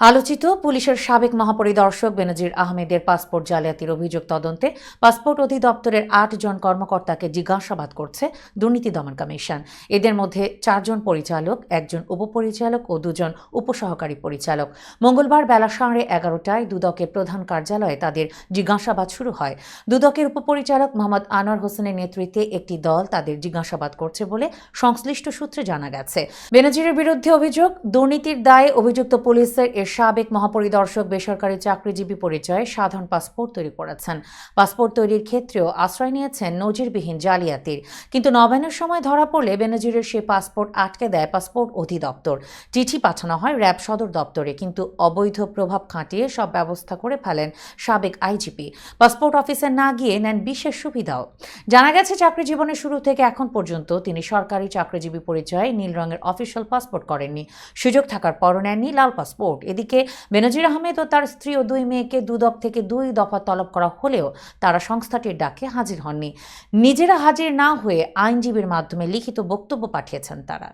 আলোচিত পুলিশের সাবেক মহাপরিদর্শক বেনজির আহমেদের পাসপোর্ট জালিয়াতির অভিযোগ তদন্তে পাসপোর্ট অধিদপ্তরের আট জন কর্মকর্তাকে জিজ্ঞাসাবাদ করছে দুর্নীতি দমন কমিশন। এদের মধ্যে চারজন পরিচালক, একজন উপপরিচালক ও দুজন উপসহকারী পরিচালক। মঙ্গলবার বেলা সাড়ে এগারোটায় দুদকের প্রধান কার্যালয়ে তাদের জিজ্ঞাসাবাদ শুরু হয়। দুদকের উপপরিচালক মোহাম্মদ আনোয়ার হোসেনের নেতৃত্বে একটি দল তাদের জিজ্ঞাসাবাদ করছে বলে সংশ্লিষ্ট সূত্রে জানা গেছে। বেনজিরের বিরুদ্ধে অভিযোগ, দুর্নীতির দায়ে অভিযুক্ত পুলিশের এর সাবেক মহাপরিদর্শক, বেসরকারি চাকরিজীবী পরিচয়ে সাধারণ পাসপোর্ট তৈরি করেছেন। পাসপোর্ট তৈরির ক্ষেত্রেও আশ্রয় নিয়েছেন নজিরবিহীন জালিয়াতির। কিন্তু নবায়নের সময় ধরা পড়লে বেনজিরের সে পাসপোর্ট আটকে দেয় পাসপোর্ট অধিদপ্তর। চিঠি পাঠানো হয় র্যাব সদর দপ্তরে, কিন্তু অবৈধ প্রভাব খাটিয়ে সব ব্যবস্থা করে ফেলেন সাবেক আইজিপি। পাসপোর্ট অফিসে না গিয়ে নেন বিশেষ সুবিধাও। জানা গেছে চাকরি জীবনের শুরু থেকে এখন পর্যন্ত তিনি সরকারি চাকরিজীবী পরিচয়ে নীল রঙের অফিসিয়াল পাসপোর্ট করেননি। সুযোগ থাকার পরও নেননি লাল পাসপোর্ট। এদিকে বেনজির আহমেদ ও তার স্ত্রী ও দুই মেয়েকে দুদক থেকে দুই দফা তলব করা হলেও তারা সংস্থাটির ডাকে হাজির হননি। নিজেরা হাজির না হয়ে আইনজীবীর মাধ্যমে লিখিত বক্তব্য পাঠিয়েছেন তারা।